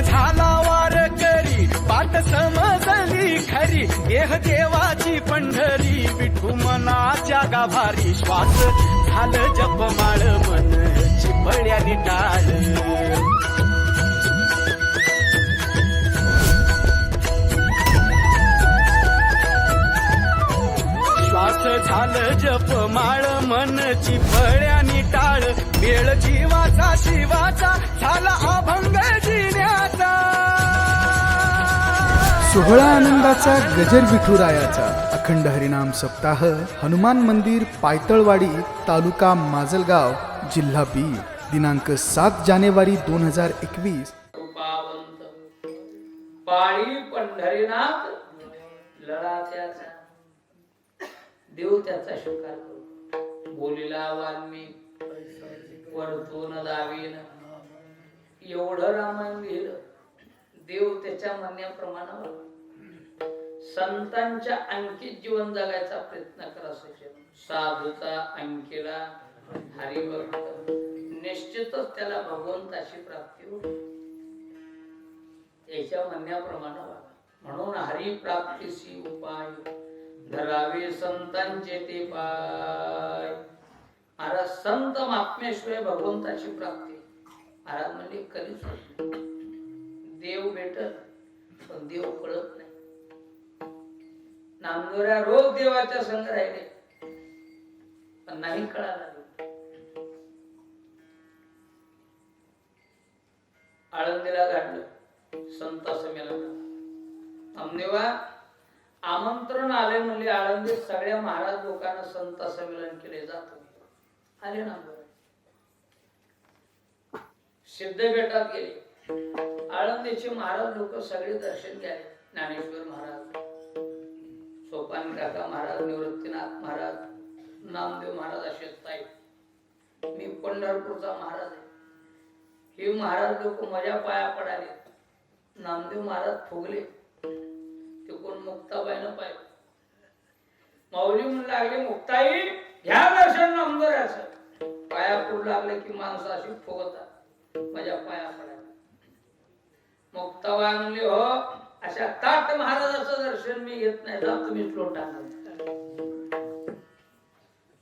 झाला वार करी पाठ समजली खरी देह देवाची पंढरी विठू मनाच्या गाभारी श्वास झालं जपमाळ मन चिपळ्यानी टाळ. श्वास झालं जप माळ मनची फळ्यानी टाळ. वेळ जीवाचा शिवाचा झाला अभंग जिण्याचा सोहळा आनंदाचा गजर विठुरायाचा अखंड हरिनाम सप्ताह हनुमान मंदिर पायतळवाडी तालुका माजलगाव जिल्हा बीड दिनांक सात जानेवारी दोन हजार एकवीस. कृपावंत. पाळी पंढरीनाथ. लढा त्याचा देव त्याचा स्वीकार करू. बोलीला वाल्मिक. परतून दावीन एवढं रामायण लिहिलं देव त्याच्या म्हणण्याप्रमाणे संतांच्या अंकित जीवन जगायचा प्रयत्न करा सचिन साधूचा अंकिला हरिभक्त. निश्चितच त्याला भगवंताची प्राप्ती होईल याच्या म्हणण्याप्रमाणे म्हणून हरिप्राप्तीसी उपाय. धरावे संतांचे ते पाय संत महात्म्याशिवाय भगवंताची प्राप्ती. महाराज म्हणजे कधीच होत देव भेटत पण देव कळत नाही. नामदोऱ्या रोज देवाच्या संग राहिले पण नाही कळाला आळंदीला घडलं संत संमेलन आमदेवा आमंत्रण आले म्हणजे आळंदीत सगळ्या महाराज लोकांना संत संमेलन केले जात. आले ना सिद्धपेठात गेले. आळंदीचे महाराज लोक सगळे दर्शन घ्याले ज्ञानेश्वर महाराज सोपान काका महाराज निवृत्तीनाथ महाराज नामदेव महाराज असे साहेब मी पंढरपूरचा महाराज आहे. हे महाराज लोक माझ्या पाया पडाले. नामदेव महाराज फुगले. ते कोण मुक्ताबाईनं पाहिलं. माऊली म्हणून लागले मुक्ताई ह्या दर्शन असं. पाया पुढ लागले की माणसं अशी फुगतात. माझ्या पाया पडायला. मुक्ताबाई हो अशा ताट महाराजाचं दर्शन मी घेत नाही. जा तुम्ही लोटा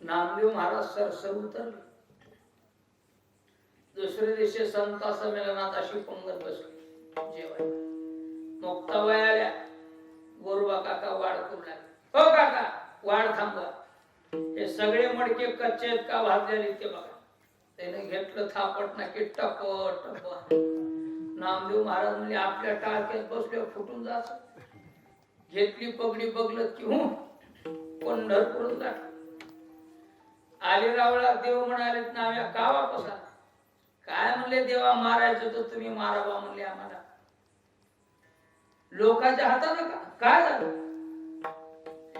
नामदेव महाराज सरसर उतरले. दुसऱ्या दिवशी संत संमेलनात अशी पंगत बसली. जेवायला. मुक्ताबाई आल्या. गोरबा काका वाढ करू लागले. हो काका वाढ थांबवा. हे सगळे मडके कच्चे आहेत का भाजलेले ते बघा. त्याने घेतलं थापट ना की टप टप नामदेव महाराज म्हणजे आपल्या टाळक्यात बसले फुटून जात. घेतली पगडी बघलत की हू पंढरपूरून जात आली रावळा देव म्हणाले नाव्या का वापस आला? काय म्हणले देवा मारायचं तर तुम्ही मारावा म्हणले आम्हाला. लोकांच्या हातानं का? काय झालं?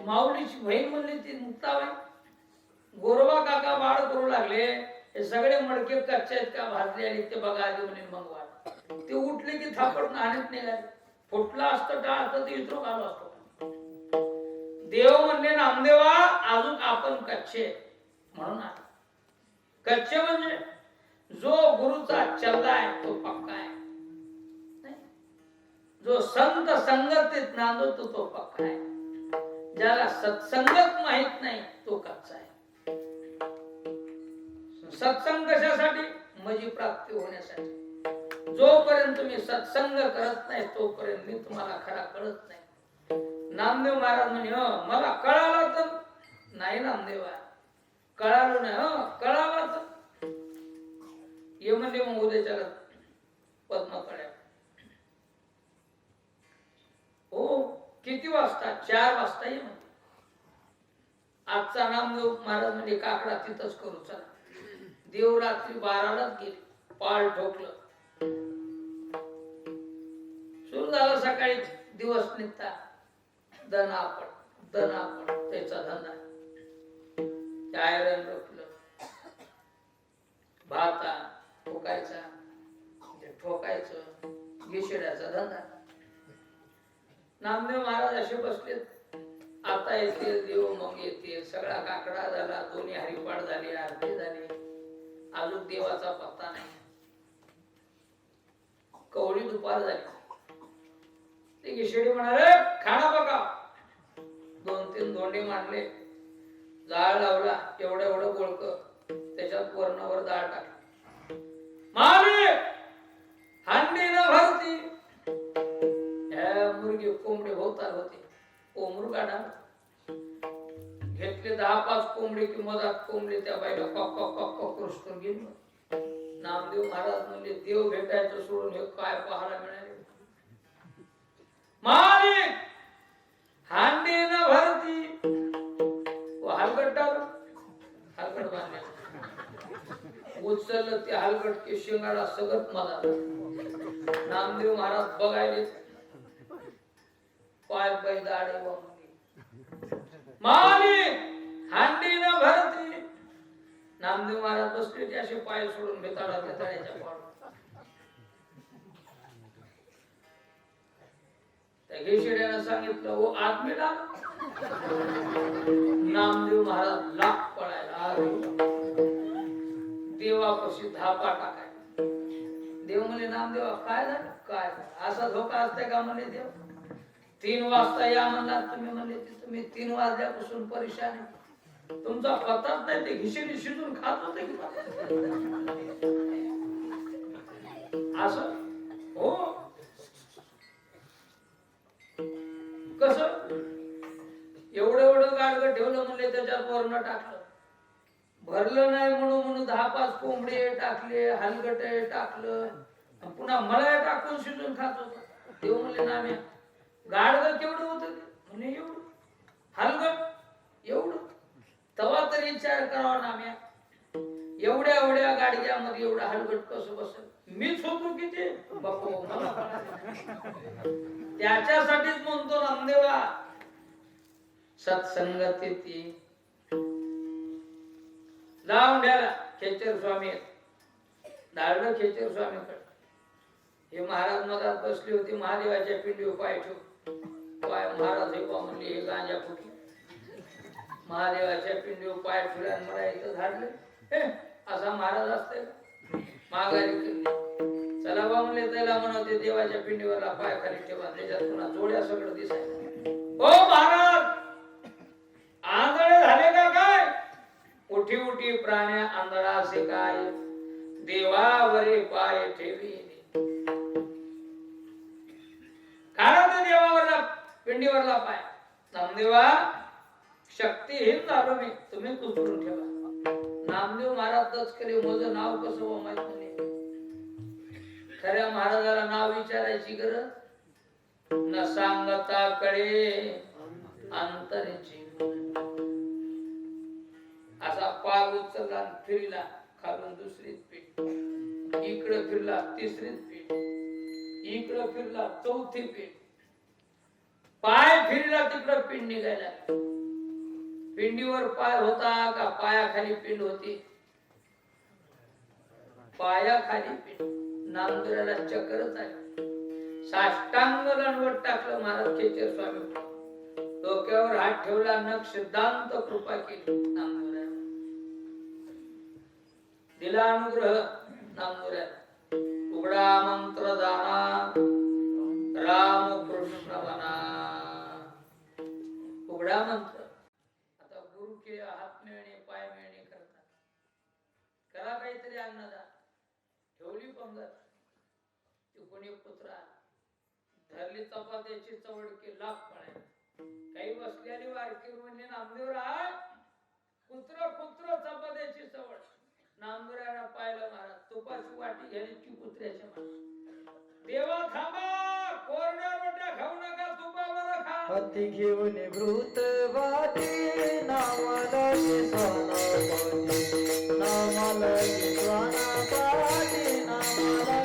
माऊलीची बहीण म्हणली ती मुक्ताबाई गोरवा काका बाळ करू लागले हे सगळे मडके कच्चे आहेत का भाजले आले ते बघा आधी म्हणे मग वाट ते उठले की थापट नाण्यात निघाले. फुटला असतं टाळ असतं ते इतरो आलो असतो. देव म्हणले नामदेवा अजून आपण कच्चे आहे. म्हणून कच्चे म्हणजे जो गुरुचा चल्ला आहे तो पक्का आहे. जो संत संगतीत नांदतो तो पक्का आहे. ज्याला सत्संग माहीत नाही तो कच्चा आहे. सत्संग कशासाठी? माझी प्राप्ती होण्यासाठी. जोपर्यंत तुम्ही सत्संग करत नाही तोपर्यंत मी तुम्हाला खरा कळत नाही. नामदेव महाराज म्हणे हो मला कळालं तर. नाही नामदेवा कळालं नाही हो कळालं तर. ये म्हणजे मग उद्याच्या चार वाजता ये म्हणजे आजचा नामदेव महाराज म्हणजे काकडा तिथंच करू चला. देव रात्री बारालाच गेले पाळ ठोकलं. सुरू झालं सकाळी दिवस निघता. दनापड दनापड त्याचा धंदा आयरन रोखलं भाता ठोकायचा म्हणजे ठोकायचं घेशिड्याचा धंदा नामदेव महाराज असे बसलेत. आता येते देव मग येते सगळा काकडा झाला दोन्ही हरिपाड झाली आरती झाली. अजून देवाचा पत्ता नाही. कवळी दुपार झाली. ते घिशेडी म्हणाले खाणा बघा दोन तीन धोंडे मांडले. जाळ लावला एवढं एवढं बोळक त्याच्यात वर्णावर जाळ टाकली. मालिक हंडी न भरती. ह्या मुर्गे कोंबडे होतात होते. कोंबरू काढा घेतले दहा पाच कोंबडे की मधात कोंबडे त्या बाईला कॉक कॉक कॉक कॉक करून गेलो. नामदेव महाराज म्हणजे देव भेटायचं सोडून हे काय पाहायला मिळाले मालिक हांडी न भरती. व हलगट टाकलं हलगट बांधले. उचललं ते हलगट के शिंगाडा सगळं मला नामदेव महाराज बघायले पाय पाय दाडे हांडी न भरती. नामदेव महाराज बसले ते असे पाय सोडून बेताळा बेताळ्याच्या पाडून त्या घेशिड्यानं सांगितलं ओ आदमी नामदेव महाराज लाख पडायला देवापाशी धापा टाकाय देव म्हणे नामदेवा काय झालं? काय झालं? असा धोका असते का म्हणे देव? तीन वाजता या म्हणलात तुम्ही म्हणले तुम्ही तीन वाजल्यापासून परेशान आहे. तुमचा पताच नाही ते घिशेने शिजून खात होते असं? हो? कस? एवढं एवढं गाडगं ठेवलं म्हणले त्याच्यात वरण टाकलं. भरलं नाही म्हणून म्हणून दहा पाच कोंबडे टाकले हलगट टाकलं. पुन्हा मला टाकून शिजून खात होता. देव म्हणले नाम्या गाडग केवढं होत? म्हणे एवढं? हलगट एवढं? तवा तरी विचार करावा नाम्या एवढ्या एवढ्या गाडग्यामध्ये एवढं हलगट कसं बसल? मीच होतो किती? बापू मला त्याच्यासाठीच म्हणतो रामदेवा सत्संगत ती लावून द्याला खेचर स्वामी. धाडलं खेचर स्वामीकडे. हे महाराज मधात बसली होती महादेवाच्या पिंडीवर पाय ठेव पाय महाराज हे बा म्हणले हे गांजा फुटले. महादेवाच्या पिंडीवर पाय ठेवले मला इथं धाडले असा महाराज असते माघारी चला बा म्हणले त्याला म्हणते देवाच्या पिंडीवरला पाय खाली ठेवा त्याच्यात पुन्हा जोड्या सगळं दिसायचं ओ हो महाराज! आंधळे झाले का काय? उठी उठी प्राण्या आंधळा असे काय? देवावरे पाय ठेवी. पिंडीवरला पाय नामदेवा शक्तीहीन झालो मी. तुम्ही उचलून ठेवा. नामदेव महाराज तस्करे माझं नाव कसं व माहीत नाही. खऱ्या महाराजाला नाव विचारायची गरज? न सांगता कडे अंतरेची असा पाय उचलला फिरला खालून दुसरीच पीठ. इकडं फिरला तिसरीच पीठ. इकडं फिरला चौथी पीठ. पाय फिरला तिकडं पिंड निघायला. पिंडीवर पाय होता का पायाखाली पिंड होती? पायाखाली पिंड. नांदुराला चक्रच आहे साष्टांग रणवट टाकलं महाराज खेचर स्वामी. डोक्यावर हात ठेवला नख सिद्धांत कृपा केली. नामदुराला दिला अनुग्रह नामदुराला उघडा मंत्र दाना राम कृष्ण म्हणा उघडा मंत्र आता गुरु के हात मिळणे पाय मिळणे करतात. करा काहीतरी अन्नदा ठेवली पंगत. ती कोणी पुत्रा धरली चपात्याची चवडकी लाख पडाय काही बसलेली वारकी म्हणजे नामदेवरा कुत्र कुत्र चपात्याची चवड. नामदेवराला पाहिलं महाराज तुपाची वाटी घ्यायची कुत्र्याच्या मान देवा थांबा कोरड्या खाऊ नका तुपावर खा. हाती घेऊन भृत वाटी नावाला नामाला स्वाना पाटे नामाला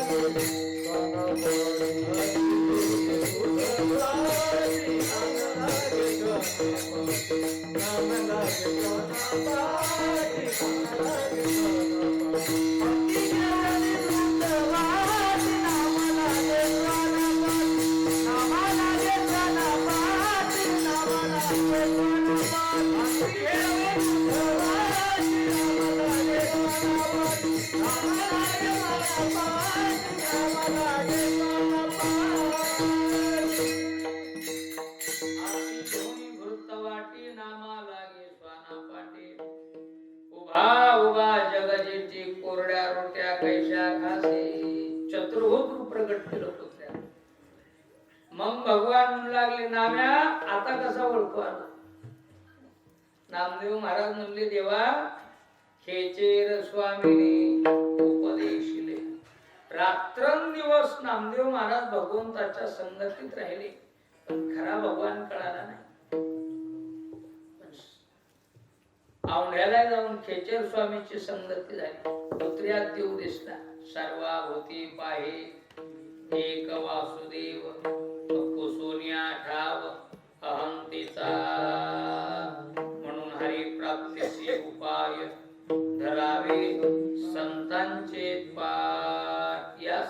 रात्रंदिवस नामदेव महाराज भगवंताच्या संगतीत राहिले पण खरा भगवान कळाला नाही. औंढ्याला जाऊन खेचर स्वामीची संगती झाली. पुत्र्यात देव दिसला. सर्वा होती पाहे एक वासुदेव कुसोनिया ठाव अहंतीचा म्हणून हरी प्राप्तीचे उपाय धरावे संतांचे पाय.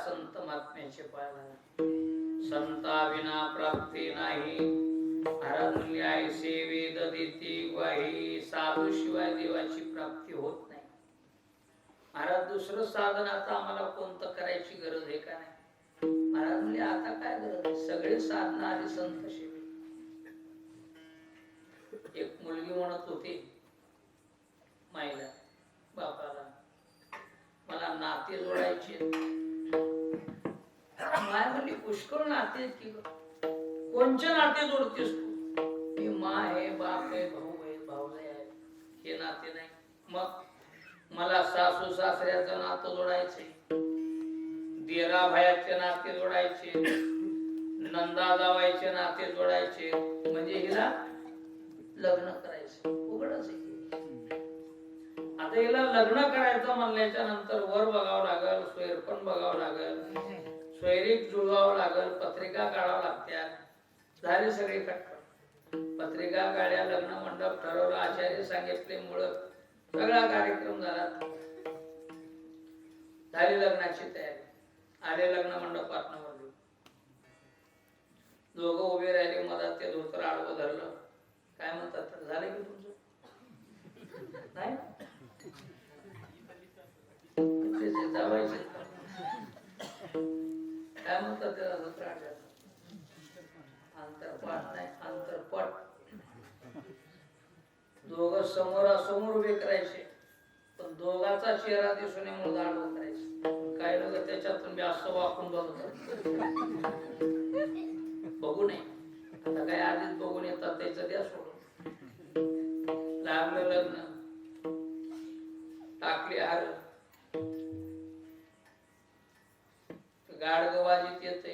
संत महात्म्याचे पाय संता विना प्राप्ती नाही. महाराज म्हणले आहे सेवेद साधू शिवाय देवाची प्राप्ती होत नाही. महाराज दुसरं साधन आता आम्हाला कोणतं करायची गरज आहे का नाही? महाराज म्हणजे आता काय गरज आहे? सगळे साधन आधी संत शिवे. एक मुलगी म्हणत होती माईला बापाला मला नाते जोडायचे माय म्हणली? पुष्कळ नाते की कोणचे नाते जोडतेस तू? मी माय आहे बाप आहे भाऊ आहे भाऊजाई आहे. हे नाते नाही. मग? मला सासू सासऱ्याचं नातं जोडायचे देरा भायाचे नाते जोडायचे. नंदा जावायचे नाते जोडायचे. म्हणजे हिला लग्न करायचं उघडच आहे. आता हिला लग्न करायचं म्हणल्याच्या नंतर वर बघावं लागल सोयर पण बघावं लागल. स्वैरिक जुळवावं लागल पत्रिका काढावं लागत्या झाले सगळे कटकट पत्रिका काढ्या लग्न मंडप ठरवलं आचार्य सांगितले मुळ सगळा कार्यक्रम झाला. झाली लग्नाची तयारी. आले लग्न मंडपात नवरदेव. दोघं उभे राहिले मधात ते धोतर आडवं धरलं. काय म्हणतात तर झालं की तुमचं? नाही ते काय म्हणतात त्याला धोतर आडव्याचं अंतरपाठ नाही अंतरपट. दोघ समोरासमोर उभे करायचे. पण दोघाचा चेहरा दिसून नये म्हणून आडवं करायचे. काही लोक त्याच्यातून बी असं वाकून बघत बघू नये. आता काय आधीच बघून येतात त्याचं द्या सोडून. लागलं लग्न. टाकले हार गाडगवाजीत येते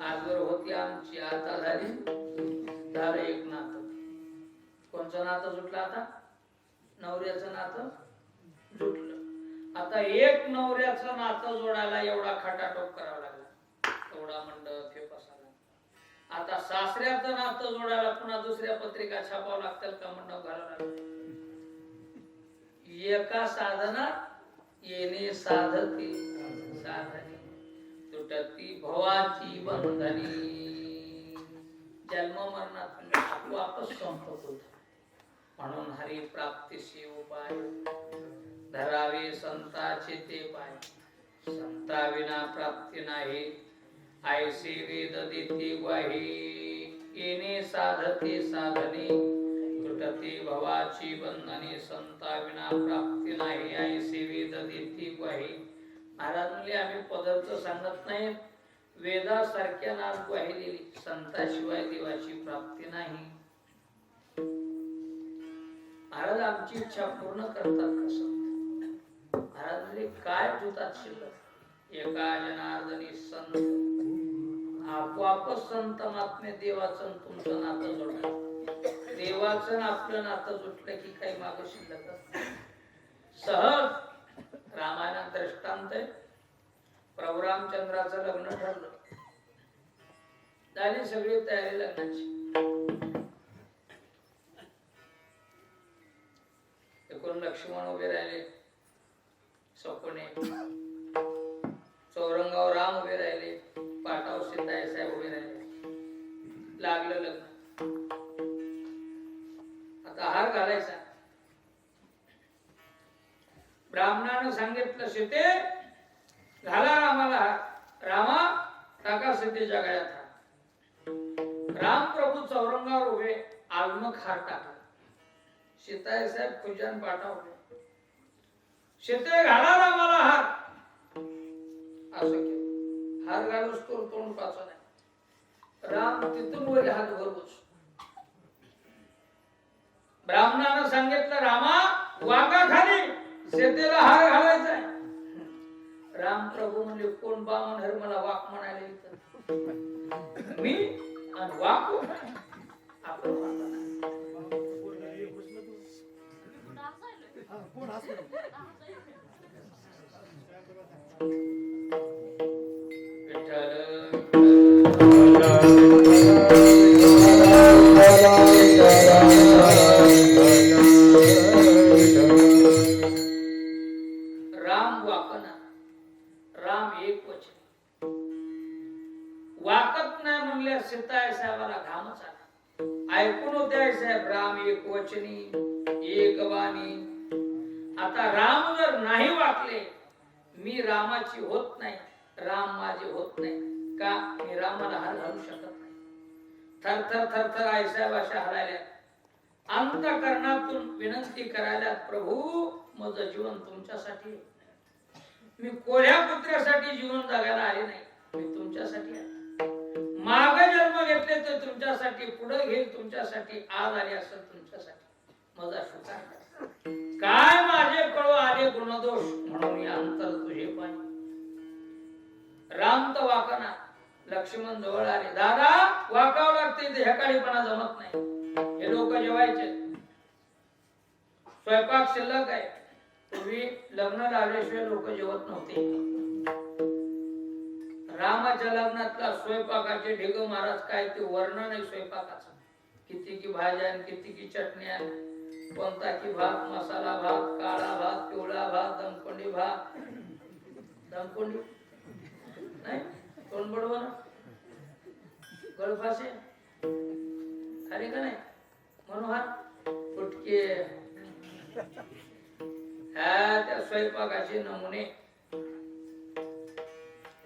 आजवर होती आमची आता झाली. झालं एक नातं. कोणचं नातं सुटलं आता? नवऱ्याचं नातं सुटलं आता एक नवऱ्याचं नातं जोडायला एवढा खटाटोप करावा लागला. एवढा मंडप हे पसायला आता सासऱ्याचं नातं जोडायला पुन्हा दुसऱ्या पत्रिका छापावं लागतील का मंडप घालावं लागलं एका साधनात येणे साधते साधने. सुटती भवाची बंधनी जन्म मरणात आपोआपच संपत होत. म्हणून हरी प्राप्तीशी उपाय धरावे संताचे ते पाय. संता विना प्राप्ती नाही. आयसे वेद देते ग्वाही येणे साधते साधने. तुटते भवाची बंधने संता विना प्राप्ती नाही. आयसे वेद देते ग्वाही महाराजांनी आम्ही पदार्थ सांगत नाही. वेदासारख्या नाच वाहिलेली संताशिवाय देवाची प्राप्ती नाही. महाराज आमची इच्छा पूर्ण करतात का संत महाराज म्हणजे काय ठेवतात शिल्लक? एका जनार्दनी संत आपोआपच संत महात्मे देवाचं तुमचं नातं जोडलं. देवाचं आपलं नातं जुटलं की काही माग शिल्लक सहज रामायणात दृष्टांत आहे. प्रभू रामचंद्राचं लग्न ठरलं. झाली सगळी तयारी लग्नाची. एकूण लक्ष्मण उभे राहिले. सपने सीताई साहेब पूजन पाठवले सीते घाला रामाला हार. असं केलं. हार घालूस तो तोंड पाचा नाही. राम तिथून वर हात भरवूस ब्राह्मणानं सांगितलं रामा वाका खाली. शेतेला हार घालायचा राम प्रभू म्हणजे कोण बामन हर मला वाक म्हणायला मी आणि वाक आपण आपण राम वाकना राम एक वचन. वाकत नाही म्हणल्या सीताय साहेबाला घामच आला. ऐकून होते साहेब राम एक वचनी एक वाणी. आता राम जर नाही वाकले मी रामाची होत नाही. राम माझे होत नाही. का? मी रामाला हार घालू शकत नाही. थर थर थर थर आईसाहेब अशा हलायल्या अंतकरणातून विनंती करायला प्रभू माझं जीवन तुमच्यासाठी मी कोल्या पुत्र्यासाठी जीवन जगायला आले नाही. मी तुमच्यासाठी माग जन्म घेतले तर तुमच्यासाठी पुढे घेईल तुमच्यासाठी आज आले असेल तुमच्यासाठी. माझा शुकार काय माझे कळू आले गुणदोष? म्हणून अंतर तुझे पाणी राम तर वाकना. लक्ष्मण जवळ आले. दादा वाकावं लागते ते ह्याकाळीपणा जमत नाही. हे लोक जेवायचे. स्वयंपाक शिल्लक आहे. पूर्वी लग्न लावल्याशिवाय लोक जेवत नव्हते. रामाच्या लग्नातला स्वयंपाकाचे ढेग महाराज काय ते वर्णन आहे स्वयंपाकाचं. किती की भाज्या आणि किती की चटण्या. कोणता भात मसाला भात काळा भात पिवळा भात दमकोंडी भात. दमकोंडी नाही? कोण बडवं ना? गळफासे अरे का नाही? मनोहर फुटके. ह्या त्या स्वयंपाकाचे नमुने.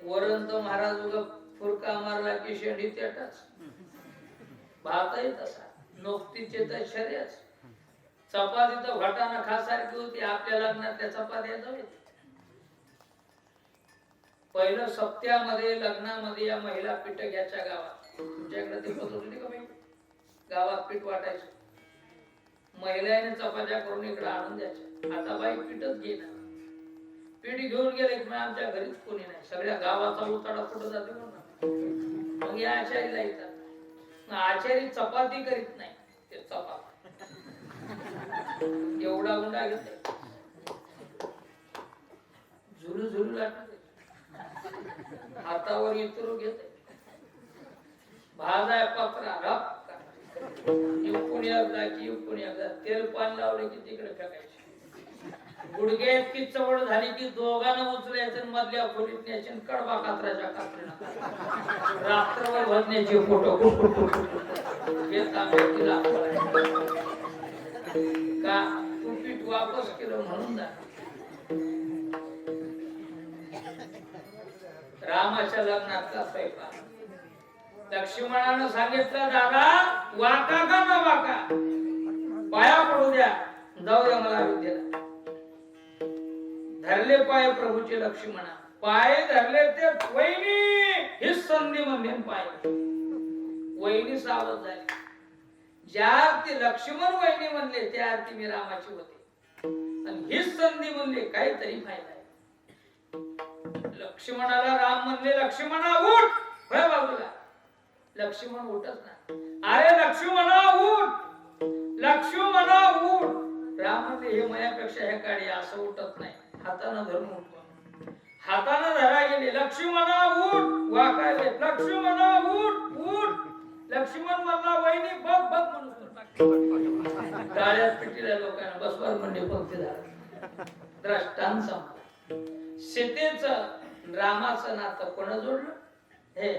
वरण तर महाराज उगा फुरका मारला की शेंडी त्याटाच भातही तसा. नोकतीचे तर शर्याच. चपाती तर वाटाणा खासारखी होती आपल्या लग्नात त्या चपात्या जाऊ पहिलं सप्त्यामध्ये लग्नामध्ये या महिला पीठ घ्यायच्या गावात. तुमच्याकडे ते पद्धत होती का बाई? गावात पीठ वाटायचं. महिलाने चपात्या करून इकडे आणून द्यायच्या. आता बाई पीठच घेणार पीठ घेऊन गेले की मग आमच्या घरीच कोणी नाही. सगळ्या गावाचा उताडा कुठं जाते म्हणून. मग या आचारीला येतात. मग आचारी चपाती करीत नाही ते चपाती. एवढा गुंडा घेते झुलू झुलू लागत. हातावर इतरू घेते. भाजाय पत्रा रप. इकडून एकदा की इकडून एकदा. तेल पाणी लावलं की तिकडे फेकायचे. गुडघे इतकी चवड झाली की दोघांना उचलायचं मधल्या खोलीत न्यायचे कडवा कडबा कात्राच्या कात्रीनं. रात्रभर भरण्याचे फोटो. हे तांबे तिला का? तू पीठ वापस केलं म्हणून जा. रामाच्या लग्नातला स्वयंपाक. लक्ष्मणानं सांगितलं दादा वाका का ना वाका? पाया पडू द्या. जाऊ द्या मला विद्येला. धरले पाय प्रभूचे लक्ष्मणा. पाय धरले ते वहिनी. ही संधी म्हणजे पाय वहिनी सावध झाली. ज्या अर्थी लक्ष्मण वहिनी म्हणले त्या अर्थी मी रामाची होते. आणि हीच संधी म्हणले काहीतरी फायदा आहे. लक्ष्मणाला राम म्हणले लक्ष्मणा उठ! भय बाजूला. लक्ष्मण उठत नाही. अरे लक्ष्मणा उठ! लक्ष्मणा उठ! राम म्हणले हे मायापेक्षा हे काढी असं उठत नाही. हातानं धरून उठवा हातानं धरा गेले लक्ष्मणा उठ! वाकायले लक्ष्मणा उठ उठ! लक्ष्मण म्हणला वहिनी बघ बघ म्हणून लोकांना बसवर म्हणजे पंक्ती द्रष्टांत सीतेच रामाचं नातं कोण जोडलं? हे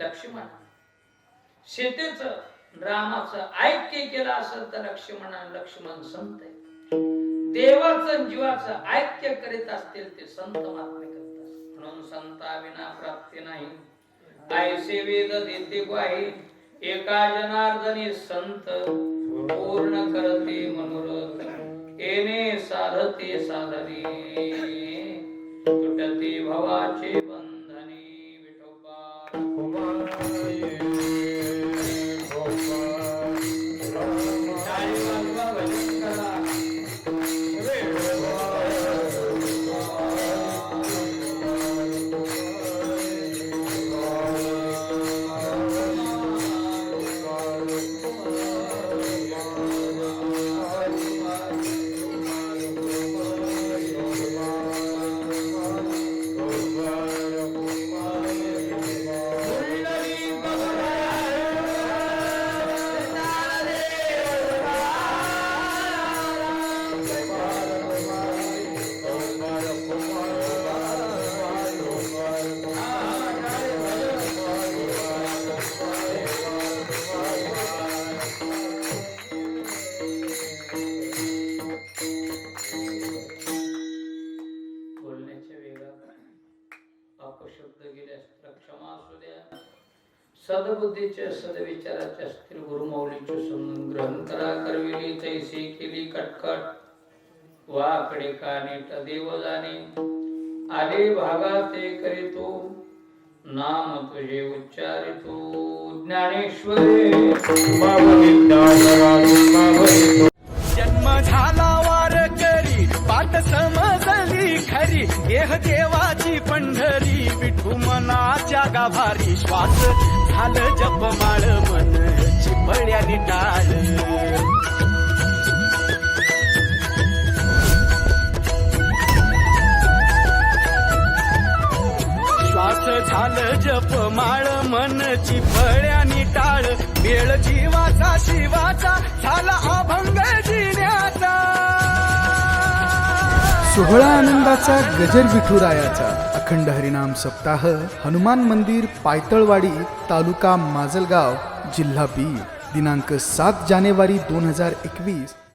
लक्ष्मण. सीतेच रामाचं ऐक्य केलं असेल तर लक्ष्मणा लक्ष्मण संत आहे देवाचं जीवाचं ऐक्य करीत असतील ते संत महात्मे करतात. म्हणून संता विना प्राप्ती नाही. ऐसे वेद देते ग्वाही. एका जनार्दनी संत पूर्ण करते मनोरथ येणे साधते साधने. तुटते भवाचे सदबुद्धीचे सदविचाराचे असतील गुरुमौलीचे समजून ग्रहण करा करविली तैसी केली कटकट वाकडे काने देव जाणे आले भागा ते करीतो नाम तुझे उच्चारितो. ज्ञानेश्वरे जन्म झाला वार करी पाठ समजली खरी देह देवाची पंढरी विठू मनाच्या गाभारी श्वास झालं जपमाळ मन चिपळ्यानी टाळ. श्वास झालं जपमाळ मन चिपळ्यानी टाळ. वेळ जीवाचा शिवाचा झाला अभंग जिण्याचा सोहळा आनंदाचा गजर विठुरायाचा अखंड हरिनाम सप्ताह हनुमान मंदिर पायतळवाडी तालुका माजलगाव जिल्हा बी. दिनांक सात जानेवारी दोन हजार एकवीस.